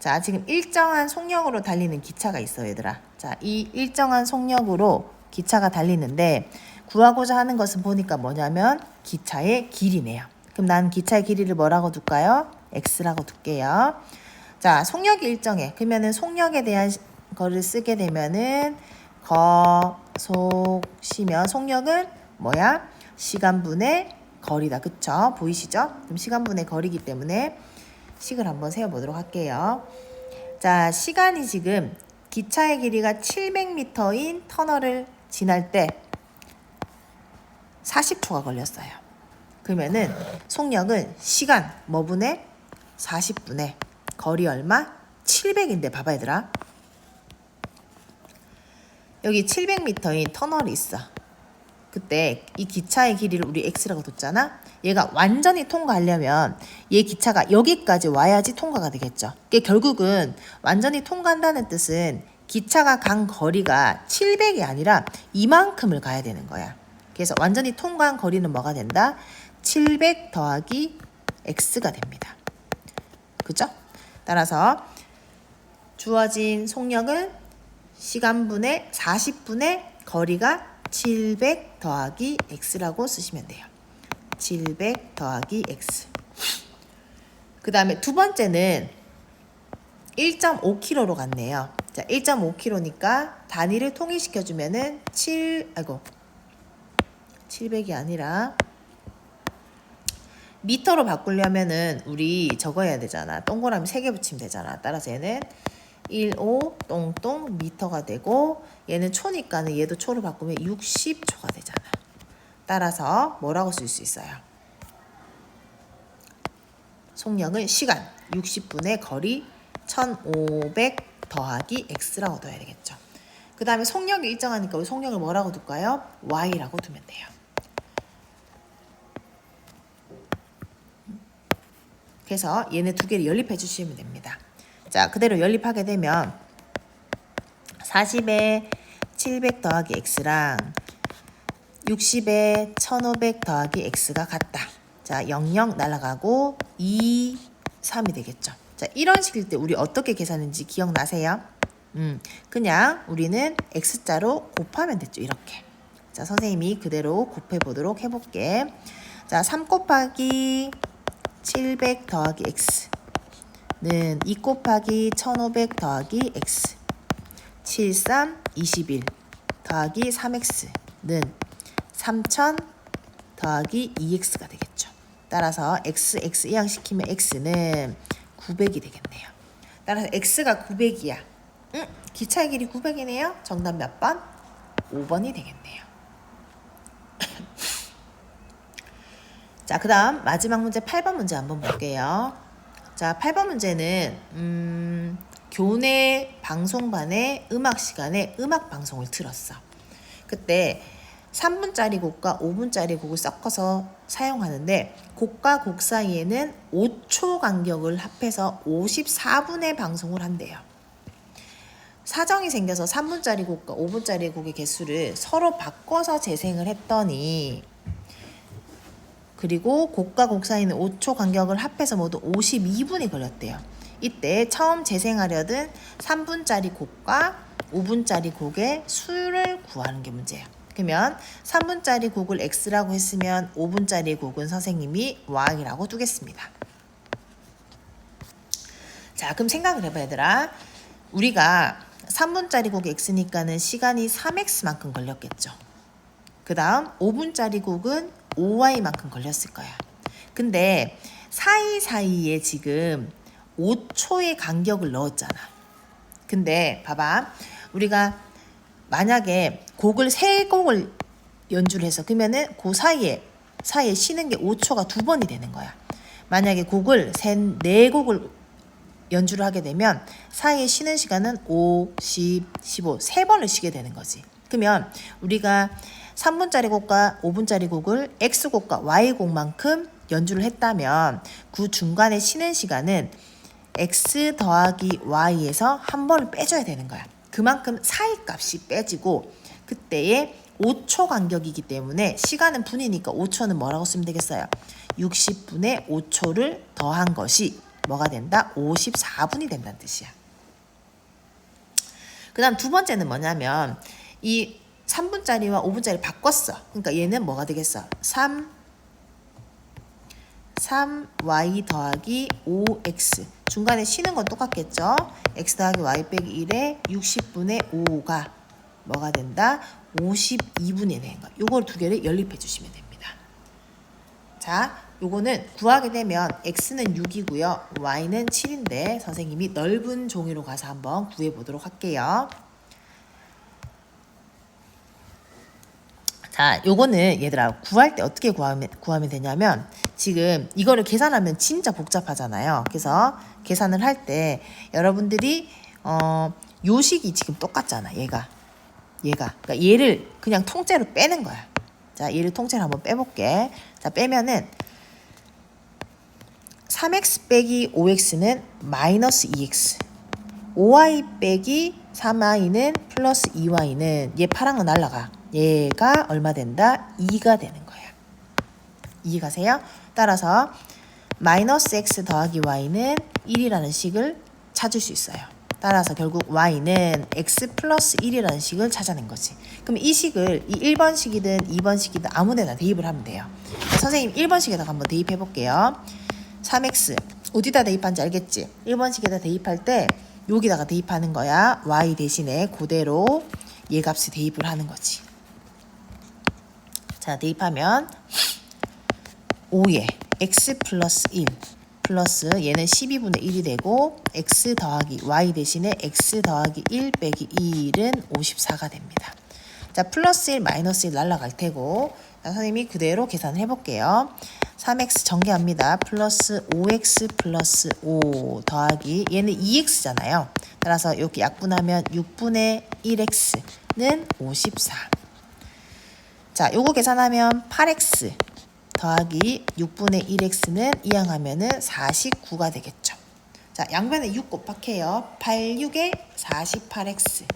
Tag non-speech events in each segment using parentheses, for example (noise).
자, 지금 일정한 속력으로 달리는 기차가 있어, 얘들아. 자, 이 일정한 속력으로 기차가 달리는데 구하고자 하는 것은 보니까 뭐냐면 기차의 길이네요. 그럼 난 기차의 길이를 뭐라고 둘까요? x라고 둘게요. 자, 속력이 일정해. 그러면은 속력에 대한 시- 거를 쓰게 되면은 거속 시면 속력은 뭐야? 시간분의 거리다. 그쵸? 보이시죠? 그럼 시간분의 거리기 때문에 식을 한번 세워보도록 할게요. 자, 시간이 지금 기차의 길이가 700m인 터널을 지날 때 40초가 걸렸어요. 그러면은 속력은 시간 뭐분의 40분의 거리 얼마? 700인데 봐봐 얘들아. 여기 700m인 터널이 있어. 그때 이 기차의 길이를 우리 x라고 뒀잖아. 얘가 완전히 통과하려면 얘 기차가 여기까지 와야지 통과가 되겠죠. 이게 결국은 완전히 통과한다는 뜻은 기차가 간 거리가 700이 아니라 이만큼을 가야 되는 거야. 그래서 완전히 통과한 거리는 뭐가 된다? 700 더하기 x가 됩니다. 그죠? 따라서 주어진 속력은 시간분의 40분의 거리가 700 더하기 x라고 쓰시면 돼요. 700 더하기 x. 그 다음에 두 번째는 1.5km로 갔네요. 자, 1.5km니까 단위를 통일시켜주면은 7, 아이고, 700이 아니라 미터로 바꾸려면은 우리 적어야 되잖아. 동그라미 3개 붙이면 되잖아. 따라서 얘는 15 똥똥 미터가 되고 얘는 초니까는 얘도 초로 바꾸면 60초가 되잖아. 따라서 뭐라고 쓸 수 있어요? 속력은 시간 60분의 거리 1500 더하기 x라고 둬야 되겠죠. 그 다음에 속력이 일정하니까 우리 속력을 뭐라고 둘까요? y라고 두면 돼요. 그래서 얘네 두 개를 연립해 주시면 됩니다. 자, 그대로 연립하게 되면 40에 700 더하기 x랑 60에 1500 더하기 x가 같다. 자, 00 날아가고 2, 3이 되겠죠. 자, 이런 식일 때 우리 어떻게 계산했는지 기억나세요? 음, 그냥 우리는 x자로 곱하면 됐죠. 이렇게. 자, 선생님이 그대로 곱해 보도록 해볼게. 자, 3 곱하기 700 더하기 x는 2 곱하기 1500 더하기 x 73 21 더하기 3x는 3000 더하기 2x가 되겠죠. 따라서 x x 이항시키면 x는 900이 되겠네요. 따라서 x가 900이야. 응? 기차의 길이 900이네요. 정답 몇 번? 5번이 되겠네요. (laughs) 자, 그 다음 마지막 문제 8번 문제 한번 볼게요. 자, 8번 문제는, 음, 교내 방송반의 음악 시간에 음악 방송을 틀었어. 그때 3분짜리 곡과 5분짜리 곡을 섞어서 사용하는데 곡과 곡 사이에는 5초 간격을 합해서 54분의 방송을 한대요. 사정이 생겨서 3분짜리 곡과 5분짜리 곡의 개수를 서로 바꿔서 재생을 했더니 그리고 곡과 곡 사이는 5초 간격을 합해서 모두 52분이 걸렸대요. 이때 처음 재생하려던 3분짜리 곡과 5분짜리 곡의 수를 구하는 게 문제예요. 그러면 3분짜리 곡을 x라고 했으면 5분짜리 곡은 선생님이 y라고 두겠습니다. 자, 그럼 생각을 해봐 얘들아. 우리가 3분짜리 곡 x니까는 시간이 3x만큼 걸렸겠죠. 그 다음 5분짜리 곡은 5y만큼 걸렸을 거야. 근데 사이사이에 지금 5초의 간격을 넣었잖아. 근데 봐봐. 우리가 만약에 곡을 세 곡을 연주를 해서 그러면은 그 사이에 사이에 쉬는 게 5초가 두 번이 되는 거야. 만약에 곡을 네 곡을 연주를 하게 되면 사이에 쉬는 시간은 5, 10, 15, 세 번을 쉬게 되는 거지. 그러면 우리가 3분짜리 곡과 5분짜리 곡을 X곡과 Y곡만큼 연주를 했다면 그 중간에 쉬는 시간은 X 더하기 Y에서 한 번을 빼줘야 되는 거야. 그만큼 사이 값이 빼지고 그때의 5초 간격이기 때문에 시간은 분이니까 5초는 뭐라고 쓰면 되겠어요? 60분의 5초를 더한 것이 뭐가 된다? 54분이 된다는 뜻이야. 그 다음 두 번째는 뭐냐면 이 3분짜리와 5분짜리 바꿨어. 그러니까 얘는 뭐가 되겠어? 3 3y 더하기 5x 중간에 쉬는 건 똑같겠죠? x 더하기 y 빼기 1에 60분의 5가 뭐가 된다? 52분이 되는 거야. 요걸 두 개를 연립해 주시면 됩니다. 자, 요거는 구하게 되면 x는 6이고요. y는 7인데 선생님이 넓은 종이로 가서 한번 구해 보도록 할게요. 자, 요거는 얘들아 구할 때 어떻게 구하면 구하면 되냐면 지금 이거를 계산하면 진짜 복잡하잖아요. 그래서 계산을 할 때 여러분들이 어 요식이 지금 똑같잖아. 얘가 얘가 그러니까 얘를 그냥 통째로 빼는 거야. 자, 얘를 통째로 한번 빼볼게. 자, 빼면은 3x 빼기 5x는 마이너스 2x 5y 빼기 3y는 플러스 2y는 얘거 날라가 얘가 얼마 된다? 2가 되는 거야 이해가세요? 따라서 마이너스 x 더하기 y는 1이라는 식을 찾을 수 있어요 따라서 결국 y는 x 플러스 1이라는 식을 찾아낸 거지 그럼 이 식을 이 1번 식이든 2번 식이든 아무 데나 대입을 하면 돼요 선생님 1번 식에다가 한번 대입해 볼게요 3x 어디다 대입한지 알겠지? 1번 식에다 대입할 때 여기다가 대입하는 거야. y 대신에 그대로 얘 값을 대입을 하는 거지. 자, 대입하면 5에 x 플러스 1 플러스 얘는 12분의 1이 되고 x 더하기 y 대신에 x 더하기 1 빼기 1은 54가 됩니다. 자, 플러스 1 마이너스 1 날라갈 테고 자, 선생님이 그대로 계산해 볼게요. 3x 전개합니다. 플러스 5x 플러스 5 더하기 얘는 2x잖아요. 따라서 이렇게 약분하면 6분의 1x는 54. 자, 요거 계산하면 8x 더하기 6분의 1x는 이항 하면은 49가 되겠죠. 자, 양변에 6 곱합해요. 8, 6에 48x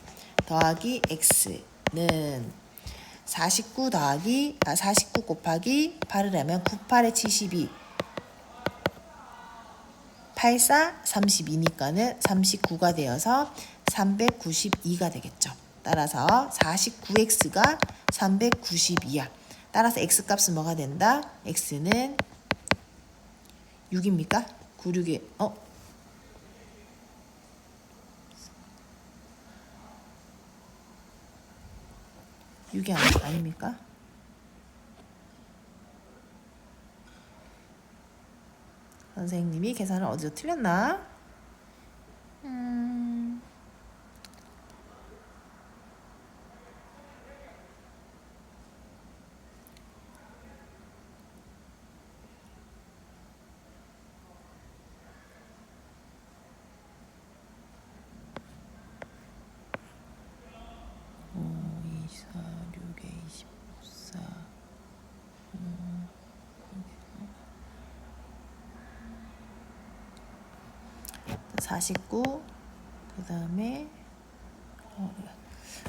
더하기 x는 49 더하기 아, 49 곱하기 8을 하면 98에 72 84 32니까는 39가 되어서 392가 되겠죠. 따라서 49x가 392야. 따라서 x 값은 뭐가 된다? x는 6입니까? 96에 어? 육이 아니, 아닙니까? 선생님이 계산을 어디서 틀렸나? 음... 오, 2, 4, 6에 24. 음, 49. 그 다음에 어,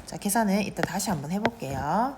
자 계산은 이따 다시 한번 해볼게요.